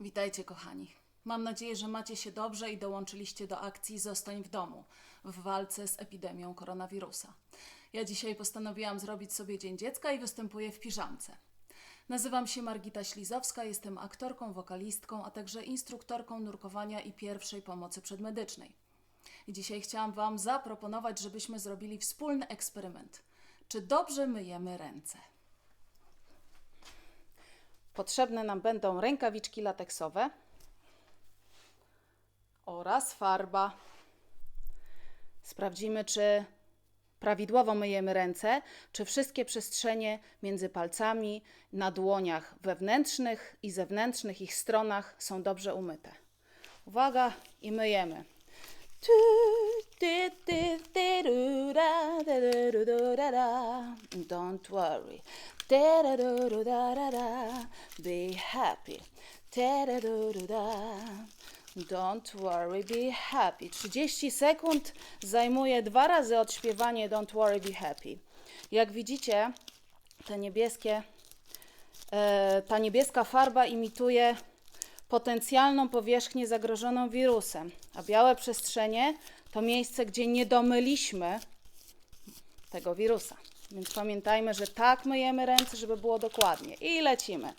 Witajcie, kochani. Mam nadzieję, że macie się dobrze i dołączyliście do akcji Zostań w domu w walce z epidemią koronawirusa. Ja dzisiaj postanowiłam zrobić sobie Dzień Dziecka i występuję w piżamce. Nazywam się Margita Ślizowska, jestem aktorką, wokalistką, a także instruktorką nurkowania i pierwszej pomocy przedmedycznej. I dzisiaj chciałam Wam zaproponować, żebyśmy zrobili wspólny eksperyment. Czy dobrze myjemy ręce? Potrzebne nam będą rękawiczki lateksowe oraz farba. Sprawdzimy, czy prawidłowo myjemy ręce, czy wszystkie przestrzenie między palcami na dłoniach wewnętrznych i zewnętrznych ich stronach są dobrze umyte. Uwaga i myjemy. Don't worry. Be happy. Don't worry, be happy. 30 sekund zajmuje dwa razy odśpiewanie Don't worry, be happy. Jak widzicie, te niebieskie, e, ta niebieska farba imituje potencjalną powierzchnię zagrożoną wirusem, a białe przestrzenie to miejsce, gdzie nie domyliśmy tego wirusa. Więc pamiętajmy, że tak myjemy ręce, żeby było dokładnie. I lecimy.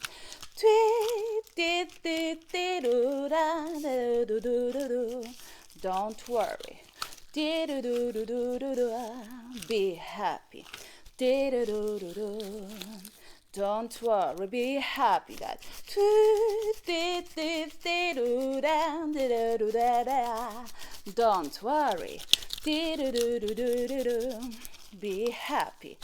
Don't worry. Be happy. Don't worry, be happy da. Don't worry. Be happy.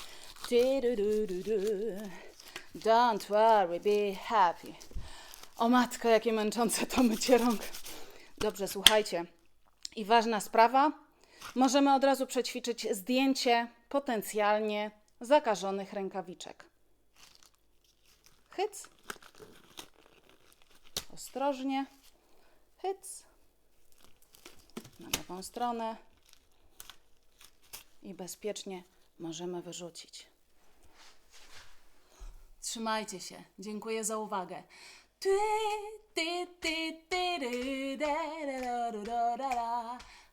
Don't worry, be happy. O matko, jakie męczące to mycie rąk. Dobrze, słuchajcie. I ważna sprawa. Możemy od razu przećwiczyć zdjęcie potencjalnie zakażonych rękawiczek. Hyc. Ostrożnie. Hyc. Na lewą stronę. I bezpiecznie możemy wyrzucić. Trzymajcie się. Dziękuję za uwagę.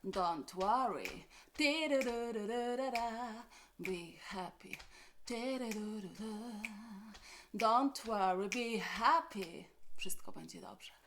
Don't worry. Be happy. Don't worry, be happy. Wszystko będzie dobrze.